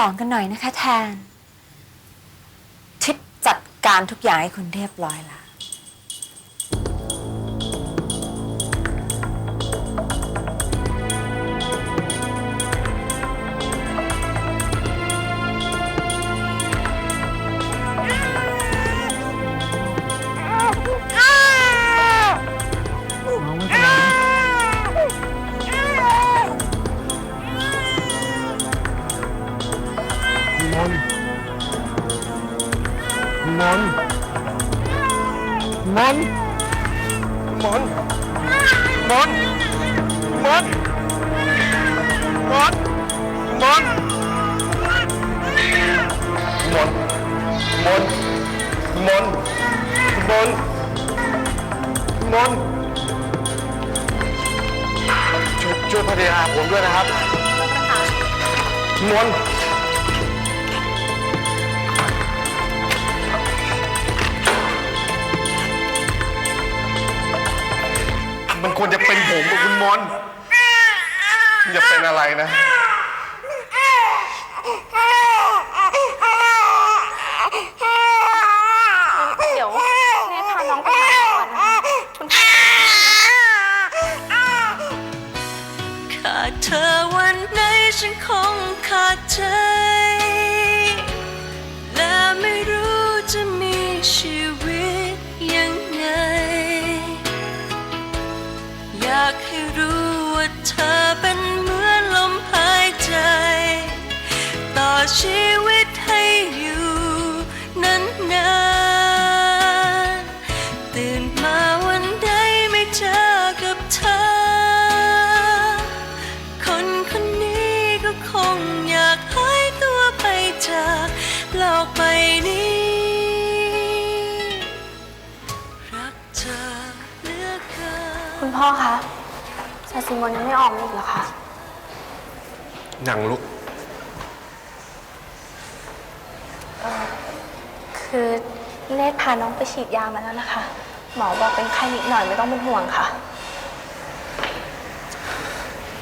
ลองกันหน่อยนะคะแทนทิศจัดการทุกอย่างให้คุณเรียบร้อยแล้ว มนมนมนมนมนมนมนมนมนมนมนช่วยช่วยภรรยาผมด้วยนะครับมน มันควรจะเป็นผมกับคุณมนอย่าเป็นอะไรนะ เดี๋ยวแม่พาน้องไปหาหมอนะคะคุณพ่อขาดเธอวันไหนฉันค มอนยังไม่ออกมาอีกเหรอคะ หนังลุก คือเนทพาน้องไปฉีดยามาแล้วนะคะ หมอบอกเป็นไข้นิดหน่อยไม่ต้องเป็นห่วงค่ะ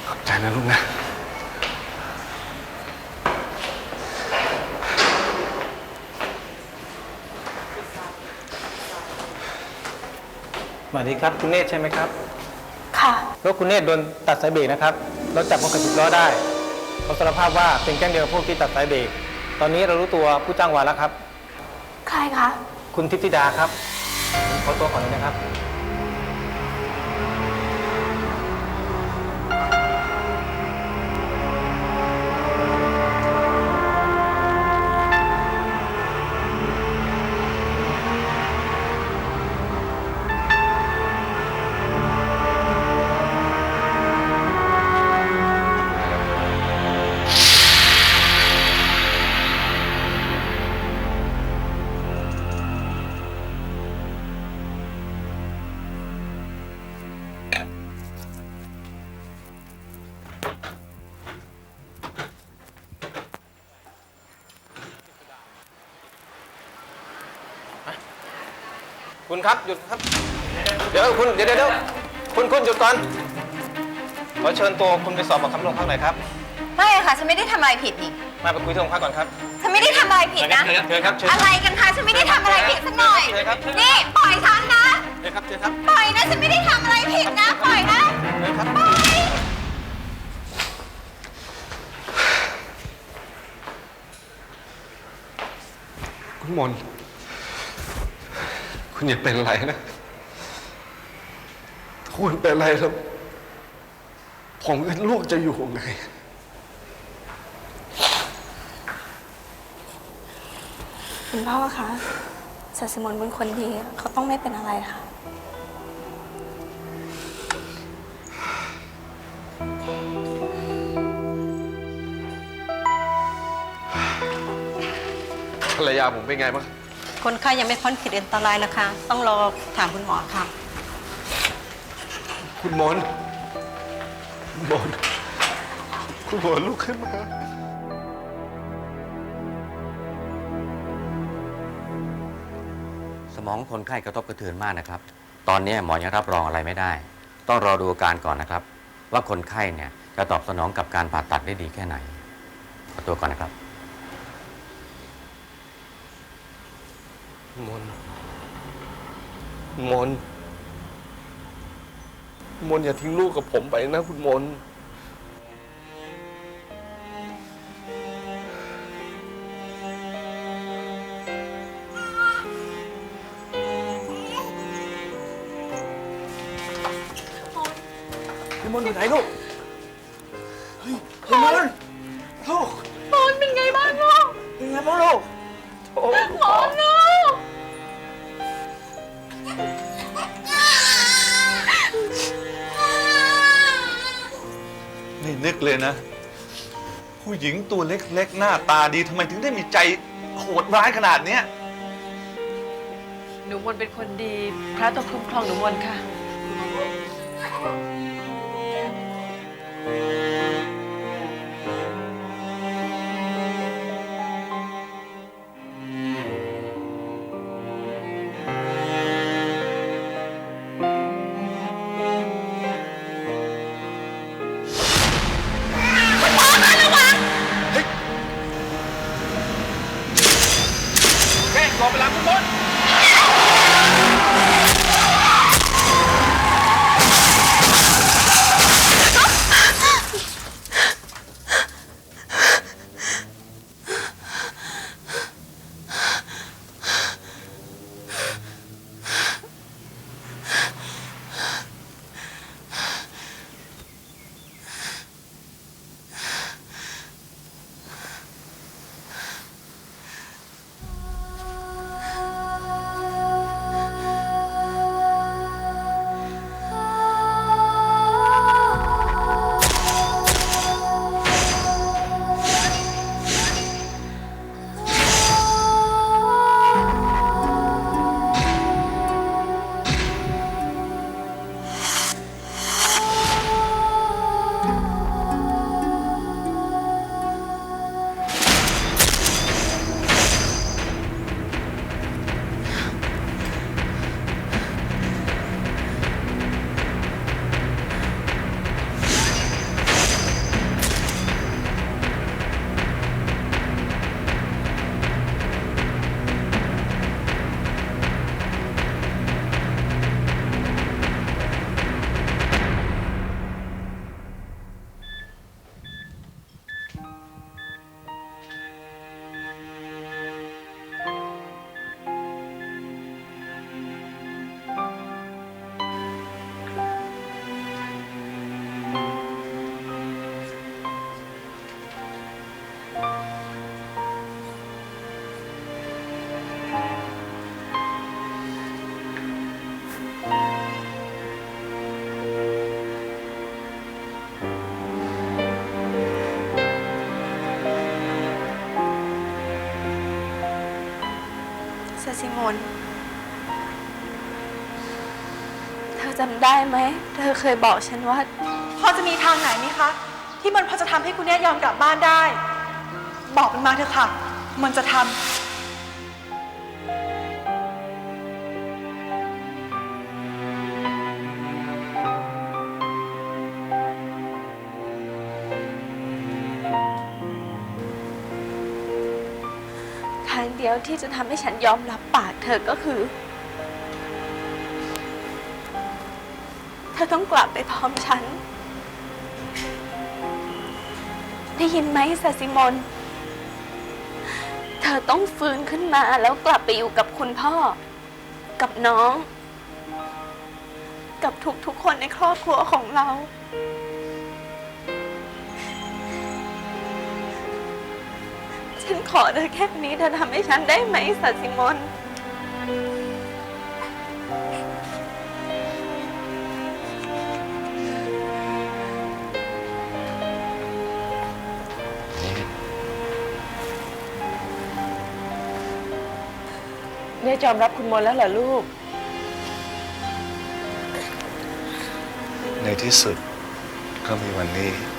ขอบใจนะลูกนะ สวัสดีครับ คุณเนตรใช่ไหมครับ ค่ะ รถคุณเนตรโดนตัดสายเบรกนะครับรถจับคนขับสิบล้อได้เขาสารภาพว่าเป็นแก๊งเดียวกับพวกที่ตัดสายเบรกตอนนี้เรารู้ตัวผู้จ้างวานแล้วครับ ใครคะ คุณทิพย์ธิดาครับผมขอตัวก่อนเลยนะครับ คุณครับหยุดครับ เดี๋ยวคุณเดี๋ยวเดี๋ยวเดี๋ยวคุณคุณหยุดก่อนขอเชิญตัวคุณไปสอบปากคำโรงพักหน่อยครับไม่ค่ะฉันไม่ได้ทำอะไรผิดนี่มาไปคุยที่โรงพักก่อนครับฉันไม่ได้ทำอะไรผิดนะเชิญครับเชิญครับเชิญอะไรกันคะฉันไม่ได้ทำอะไรผิดสักหน่อยเชิญครับเชิญครับนี่ปล่อยฉันนะเชิญครับเชิญครับปล่อยนะฉันไม่ได้ทำอะไรผิดนะปล่อยนะเชิญครับปล่อยคุณมน คุณอย่าเป็นอะไรนะถ้าคุณเป็นอะไรแล้วผมกับลูกจะอยู่ยังไง คุณพ่อคะชาซิมอนเป็นคนดีเขาต้องไม่เป็นอะไรค่ะ ภรรยาผมเป็นไงบ้าง คนไข้ยังไม่พ้นขีดอันตรายนะคะ ต้องรอถามคุณหมอค่ะ คุณมนคุณมนคุณมนลุกขึ้นมา สมองคนไข้กระทบกระเทือนมากนะครับ ตอนนี้หมอยังรับรองอะไรไม่ได้ ต้องรอดูอาการก่อนนะครับ ว่าคนไข้เนี่ยจะตอบสนองกับการผ่าตัดได้ดีแค่ไหน ขอตัวก่อนนะครับ มน มน มนอย่าทิ้งลูกกับผมไปนะคุณมน พี่มนอยู่ไหนลูก เฮ้ยพี่มนลูก มนเป็นไงบ้างลูกเป็นไงบ้างลูกโอ้ลูกมนลูก นึกเลยนะ ผู้หญิงตัวเล็กๆ หน้าตาดีทำไมถึงได้มีใจโหดร้ายขนาดเนี้ย หนูมนเป็นคนดี พระต้องคุ้มครองหนูมนค่ะ เซซิมนเธอจำได้ไหม เธอเคยบอกฉันว่า พอจะมีทางไหนไหมคะ ที่มันพอจะทำให้คุณเนี่ยยอมกลับบ้านได้ บอกมันมาเถอะค่ะ มันจะทำ ยวที่จะทำให้ฉันยอมรับปากเธอก็คือ เธอต้องกลับไปพร้อมฉัน ได้ยินไหมซาซิมอนเธอต้องฟื้นขึ้นมาแล้วกลับไปอยู่กับคุณพ่อ กับน้อง กับทุกๆคนในครอบครัวของเรา ฉันขอเธอแค่นี้เธอทำให้ฉันได้ไหมสัตย์สิมนเนี่ยยอมรับคุณมนแล้วเหรอลูก ในที่สุดก็มีวันนี้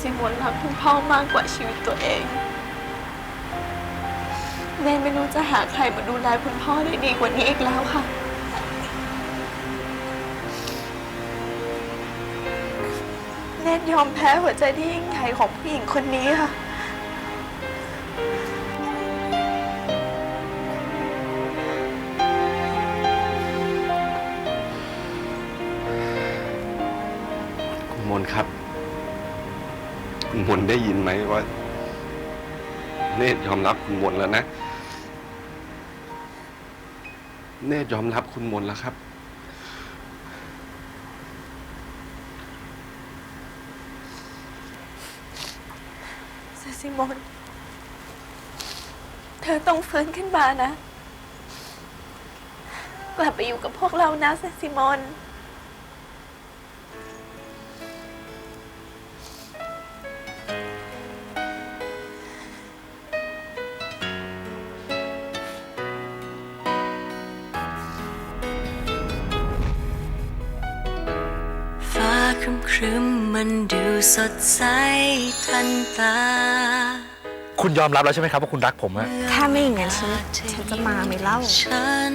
สิมนรักคุณพ่อมากกว่าชีวิตตัวเองเนนไม่รู้จะหาใครมาดูแลคุณพ่อได้ดีกว่านี้อีกแล้วค่ะ เนนยอมแพ้หัวใจที่ยิ่งใหญ่ของผู้หญิงคนนี้ค่ะ คุณมนได้ยินไหมว่า เนตยอมรับคุณมนแล้วนะ เนตยอมรับคุณมนแล้วครับเซซิมอนเธอต้องฟื้นขึ้นมานะ กลับไปอยู่กับพวกเรานะเซซิมอน ครึมครึมๆมันดูสดใสทันตาคุณยอมรับแล้วใช่ไหมครับว่าคุณรักผมอะถ้าไม่อย่างนั้นฉันฉันจะมาไม่เล่า ฉัน